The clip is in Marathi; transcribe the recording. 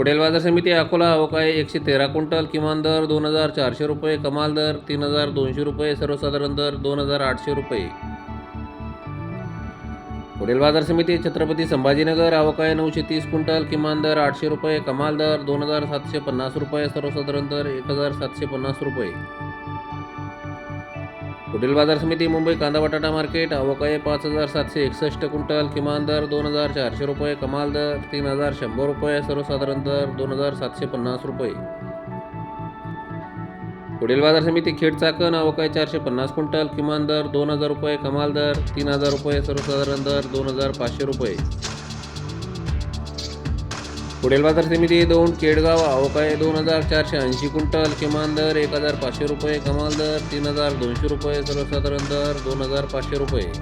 पुढील बाजार समिती अकोला अवकाळी एकशे तेरा क्विंटल किमान दर दोन हजार चारशे रुपये कमाल दर तीन हजार दोनशे रुपये सर्वसाधारण दर दोन हजार आठशे रुपये. पुढील बाजार समिती छत्रपती संभाजीनगर आवक नऊशे तीस क्विंटल किमान दर आठशे रुपये कमाल दर दोन हजार सातशे पन्नास रुपये सर्वसाधारण दर एक हजार सातशे पन्नास रुपये. पुढील बाजार समिती मुंबई कांदा बटाटा मार्केट आवक पाच हजार सातशे एकसष्ट क्विंटल किमान दर दोन हजार चारशे रुपये कमाल दर तीन हजार शंभर रुपये सर्वसाधारण दर दोन हजार सातशे पन्नास रुपये. पुढील बाजार समिती खेड चाकण अवकाय चारशे पन्नास क्विंटल किमान दर दोन हजार रुपये कमाल दर तीन हजार रुपये सर्वसाधारण दर दोन हजार पाचशे रुपये. पुढील बाजार समिती दोन केडगाव आवक दोन हजार चारशे ऐंशी क्विंटल किमान दर एक हजार पाचशे रुपये कमाल दर तीन हजार दोनशे रुपये सर्वसाधारण दर दोन हजार पाचशे रुपये.